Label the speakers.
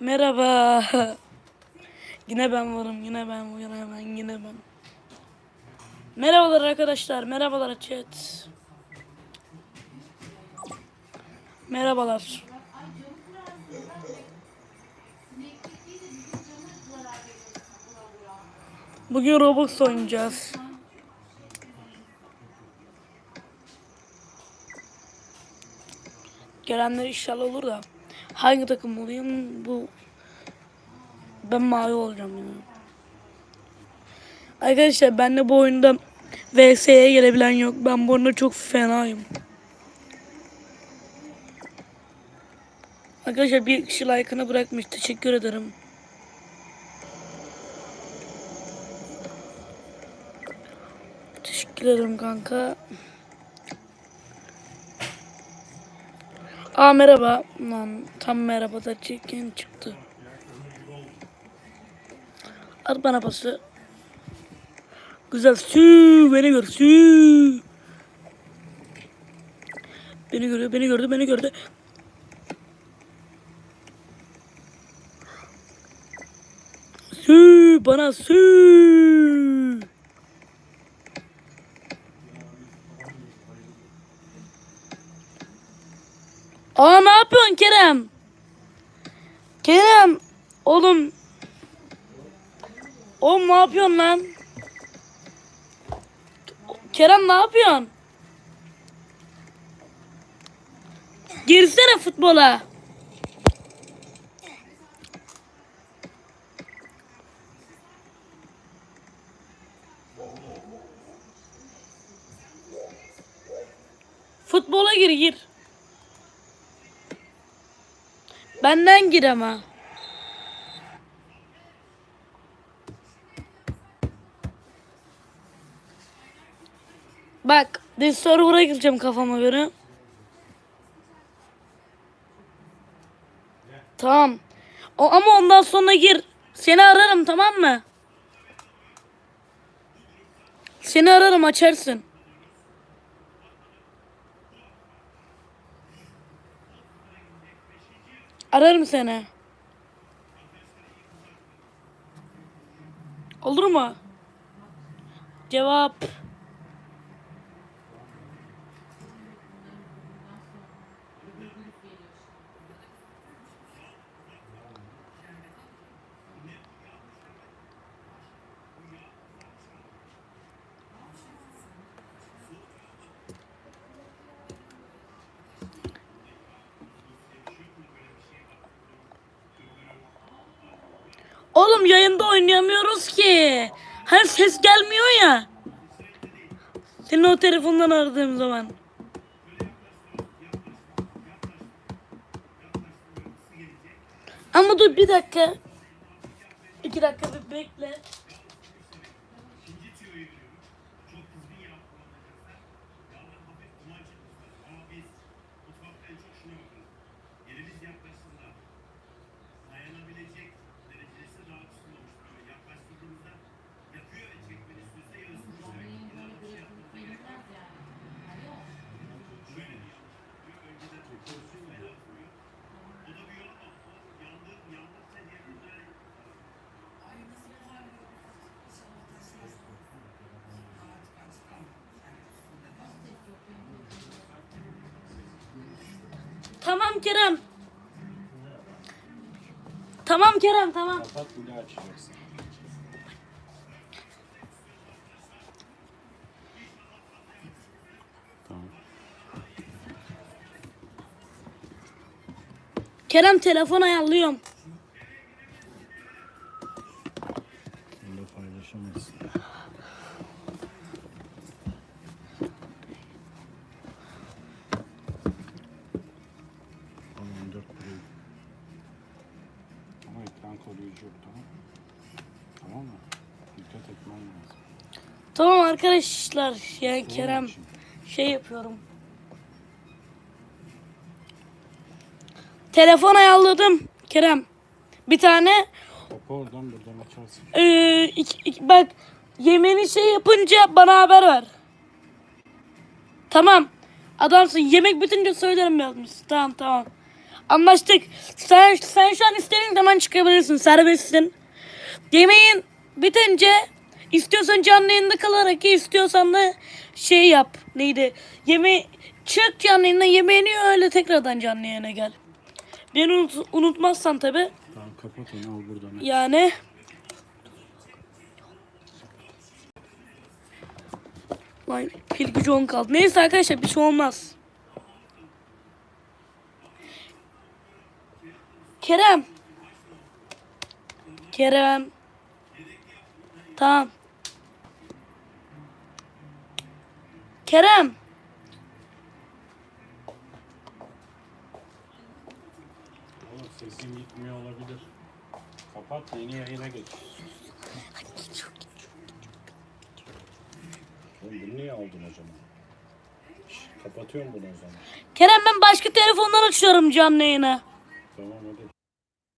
Speaker 1: Merhaba. yine ben varım, yine ben, yine ben, yine ben. Merhabalar arkadaşlar, merhabalar chat. Merhabalar. Bugün Roblox oynayacağız. Gelenler inşallah olur da. Hangi takım olayım? Bu ben mavi olacağım yani. Arkadaşlar ben de bu oyunda VS'ye gelebilen yok. Ben bu oyunda çok fenayım. Arkadaşlar bir kişi like'ını bırakmış. Teşekkür ederim. Teşekkür ederim kanka. Aa merhaba. Lan tam merhaba da çirkin çıktı. At bana pası. Güzel. Sü beni gör. Sü. Beni görüyor, beni gördü, beni gördü. Sü bana sü. Aa ne yapıyorsun Kerem? Kerem oğlum Oğlum ne yapıyorsun lan? Kerem ne yapıyorsun? Girsene futbola. Futbola gir gir. Benden gir ama. Bak, Discord server'a gireceğim kafama göre. Tamam. O, ama ondan sonra gir. Seni ararım tamam mı? Seni ararım açarsın. Ararım seni. Olur mu? Cevap. Oğlum yayında oynayamıyoruz ki. Her ses gelmiyor ya. Seni o telefondan aradığım zaman. Ama dur bir dakika. İki dakika bir bekle. Tamam Kerem. Tamam Kerem tamam.
Speaker 2: Kapat daha açacaksın.
Speaker 1: Kerem telefon ayarlıyorum.
Speaker 2: Bunu paylaşamazsın. Ekran koruyucu yok tamam mı? Tamam mı? Dikkat etmen lazım.
Speaker 1: Tamam arkadaşlar. Yani Kerem
Speaker 2: Şimdi.
Speaker 1: şey yapıyorum. Telefon ayarladım Kerem. Bir tane
Speaker 2: Kapı oradan buradan açarsın.
Speaker 1: Ee, iki- iki- bak yemeğini şey yapınca bana haber ver. Tamam. Adamsın. Yemek bitince söylerim yazmış. Tamam tamam. Anlaştık. Sen sen şu an istediğin zaman çıkabilirsin. Serbestsin. Yemeğin bitince istiyorsan canlı yayında kalarak ye, istiyorsan da şey yap. Neydi? Yeme çık canlı yayından yemeğini ye, öyle tekrardan canlı yayına gel. Beni unut- unutmazsan tabi.
Speaker 2: Tamam kapat onu al buradan.
Speaker 1: Yani Lan pil gücü 10 kaldı. Neyse arkadaşlar bir şey olmaz. Kerem. Kerem. Tamam. Kerem.
Speaker 2: Oğlum sesin gitmiyor olabilir. Kapat yeni yayına geç. Oğlum bunu niye aldın o zaman? Kapatıyorum bunu o zaman.
Speaker 1: Kerem ben başka telefondan açıyorum canlı yayını.
Speaker 2: Tamam hadi.